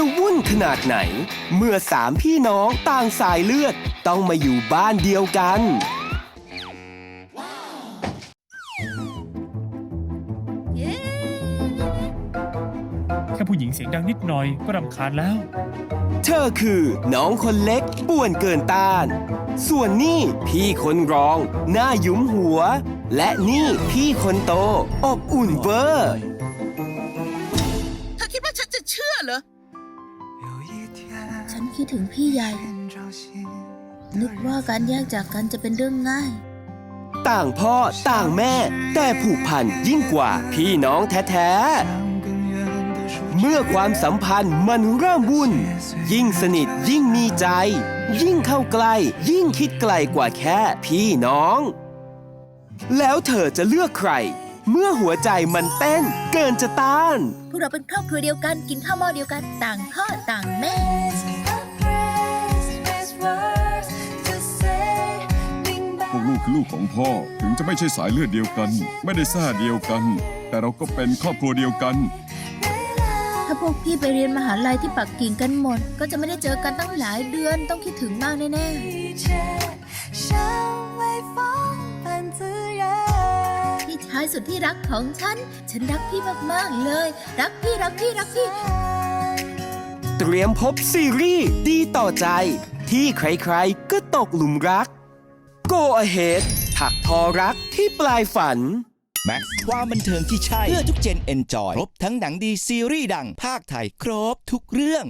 จะวุ่นขนาดไหน เมื่อสามพี่น้องต่างสายเลือดต้องมาอยู่บ้านเดียวกัน แค่ผู้หญิงเสียงดังนิดหน่อยก็รำคาญแล้ว เธอคือน้องคนเล็กป่วนเกินต้าน ส่วนนี่พี่คนรอง หน้าหยุมหัว และนี่พี่คนโต อบอุ่นเวอร์ เธอคิดว่าฉันจะเชื่อเหรอ ฉันคิดถึงพี่ใหญ่ นึกว่าการแยกจากกันจะเป็นเรื่องง่าย ต่างพ่อต่างแม่ แต่ผูกพันยิ่งกว่าพี่น้องแท้ๆ เมื่อความสัมพันธ์มันเริ่มวุ่น ยิ่งสนิทยิ่งมีใจ ยิ่งเข้าใกล้ ยิ่งคิดไกลกว่าแค่พี่น้อง แล้วเธอจะเลือกใคร เมื่อหัวใจมันเต้นเกินจะต้าน พวกเราเป็นครอบครัวเดียวกันกินข้าวหม้อเดียวกันต่างพ่อต่างแม่ พวกลูกคือลูกของพ่อ ถึงจะไม่ใช่สายเลือดเดียวกัน ไม่ได้แท้เดียวกัน แต่เราก็เป็นครอบครัวเดียวกัน ถ้าพวกพี่ไปเรียนมหาลัยที่ปักกิ่งกันหมด ก็จะไม่ได้เจอกันตั้งหลายเดือนต้องคิดถึงมากแน่ๆพี่ชายสุดที่รักของฉัน ฉันรักพี่มากๆเลย รักพี่รักพี่รักพี่ เตรียมพบซีรีส์ดีต่อใจ ที่ใครๆ ก็ตกหลุมรัก Go Ahead ถักทอรักที่ปลายฝัน แม็กซ์ความบันเทิงที่ใช่ เพื่อทุกเจนเอนจอย ครบทั้งหนังดีซีรีส์ดัง ภาคไทย ครบทุกเรื่อง